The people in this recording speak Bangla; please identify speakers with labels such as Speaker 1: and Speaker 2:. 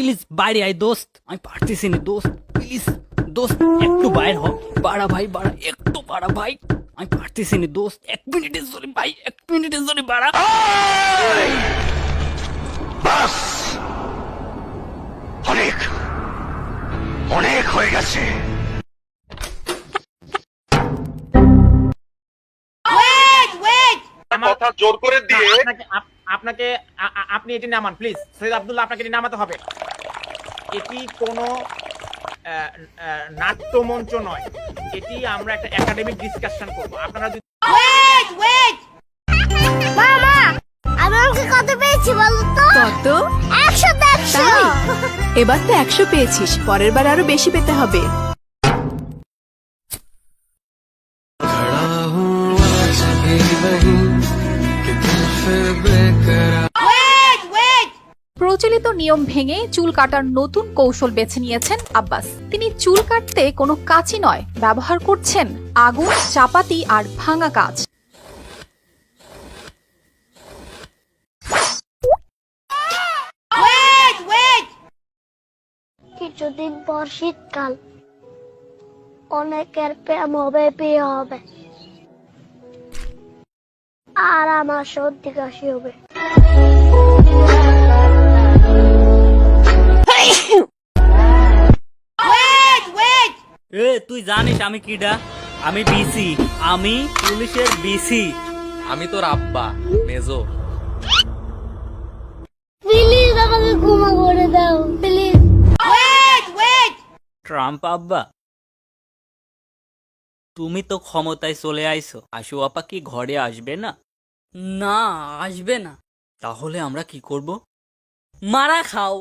Speaker 1: প্লিজ বাইরে আয় দোস্ত। আমি পারতেছি না দোস্ত প্লিজ দোস্ত একটু বাইর হ। বাড়া ভাই বাড়া একটু বাড়া ভাই। আমি পারতেছি না দোস্ত এক মিনিটের জন্য ভাই এক মিনিটের জন্য বাড়া।
Speaker 2: বাস! অনেক অনেক হয়ে গেছে।
Speaker 3: ওয়েট ওয়েট
Speaker 4: কথা জোর করে দিয়ে আপনাকে আপনি এটি নামান প্লিজ সৈয়দ আব্দুল্লাহ আপনাকে এটি নামাতে হবে। এটি কোনো আহ, আহ, নাট্যমঞ্চ নয়। এটি আমরা একটা একাডেমিক ডিসকাশন করব। আপনারা যদি
Speaker 3: ওয়েট ওয়েট মামা আমি আমাকে কত পেয়েছি বলো তো?
Speaker 5: কত?
Speaker 3: একশো একশো।
Speaker 5: এবার তো একশো পেয়েছিস। পরের বার আরও বেশি পেতে হবে।
Speaker 3: ওয়েট
Speaker 6: প্রচলিত নিয়ম ভেঙে চুল কাটার নতুন কৌশল বেছে নিয়েছেন আব্বাস। তিনি চুল কাটতে কোনো কাঁচি নয় ব্যবহার করছেন আগুন চাপাতি আর ভাঙা কাঁচ।
Speaker 3: কিছুদিন পর শীতকাল। অনেকের প্রেম হবে বিয়ে হবে। আর আমার সর্দি কাশি হবে।
Speaker 1: এ তুই জানিস আমি কিডা? আমি বিসি আমি পুলিশের বিসি
Speaker 7: আমি তোর আব্বা মেজো।
Speaker 3: প্লিজ আমাকে ক্ষমা করে দাও প্লিজ। ওয়েট ওয়েট
Speaker 1: ট্রাম্প আব্বা তুমি তো ক্ষমতায় চলে আইছো। আশু আপা কি ঘরে আসবে না? না আসবে না। তাহলে আমরা কি করব? মারা খাও।